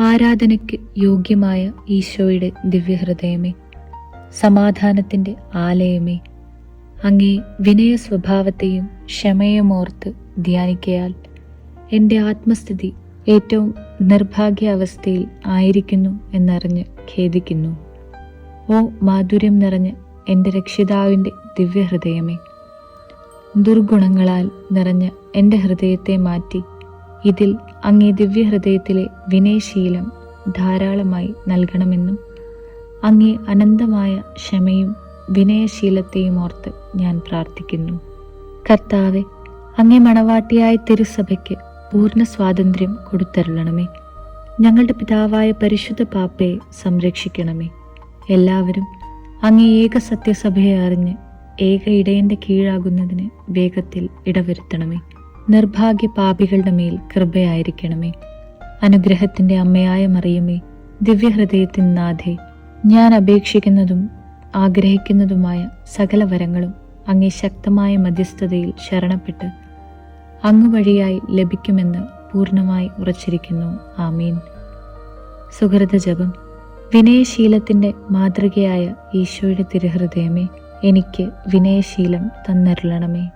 ആരാധനയ്ക്ക് യോഗ്യമായ ഈശോയുടെ ദിവ്യഹൃദയമേ സമാധാനത്തിന്റെ ആലയമേ അങ്ങേ വിനയ സ്വഭാവത്തെയും ക്ഷമയുമോർത്ത് ധ്യാനിക്കയാൽ എന്റെ ആത്മസ്ഥിതി ഏറ്റവും നിർഭാഗ്യാവസ്ഥയിൽ ആയിരിക്കുന്നു എന്നറിഞ്ഞ് ഖേദിക്കുന്നു. ഓ മാധുര്യം നിറഞ്ഞ എന്റെ രക്ഷിതാവിന്റെ ദിവ്യഹൃദയമേ ദുർഗുണങ്ങളാൽ നിറഞ്ഞ എന്റെ ഹൃദയത്തെ മാറ്റി ഇതിൽ അങ്ങേ ദിവ്യഹൃദയത്തിലെ വിനയശീലം ധാരാളമായി നൽകണമെന്നും അങ്ങേ അനന്തമായ ക്ഷമയും വിനയശീലത്തെയും ഓർത്ത് ഞാൻ പ്രാർത്ഥിക്കുന്നു. കർത്താവെ അങ്ങേ മണവാട്ടിയായ തിരുസഭയ്ക്ക് പൂർണ സ്വാതന്ത്ര്യം കൊടുത്തരുളണമേ. ഞങ്ങളുടെ പിതാവായ പരിശുദ്ധ പാപ്പയെ സംരക്ഷിക്കണമേ. എല്ലാവരും അങ്ങേ ഏക സത്യസഭയെ അറിഞ്ഞ് ഏക ഇടയന്റെ കീഴാകുന്നതിന് വേഗത്തിൽ ഇടവരുത്തണമേ. നിർഭാഗ്യ പാപികളുടെ മേൽ കൃപയായിരിക്കണമേ. അനുഗ്രഹത്തിന്റെ അമ്മയായ മറിയമേ ദിവ്യഹൃദയത്തിൻ നാഥേ ഞാൻ അപേക്ഷിക്കുന്നതും ആഗ്രഹിക്കുന്നതുമായ സകല വരങ്ങളും അങ്ങേ ശക്തമായ മധ്യസ്ഥതയിൽ ശരണപ്പെട്ട് അങ്ങ് വഴിയായി ലഭിക്കുമെന്ന് പൂർണമായി ഉറച്ചിരിക്കുന്നു. ആമീൻ. സുഹൃത ജപം. വിനയശീലത്തിന്റെ മാതൃകയായ ഈശോയുടെ തിരുഹൃദയമേ എനിക്ക് വിനയശീലം തന്നരുളണമേ.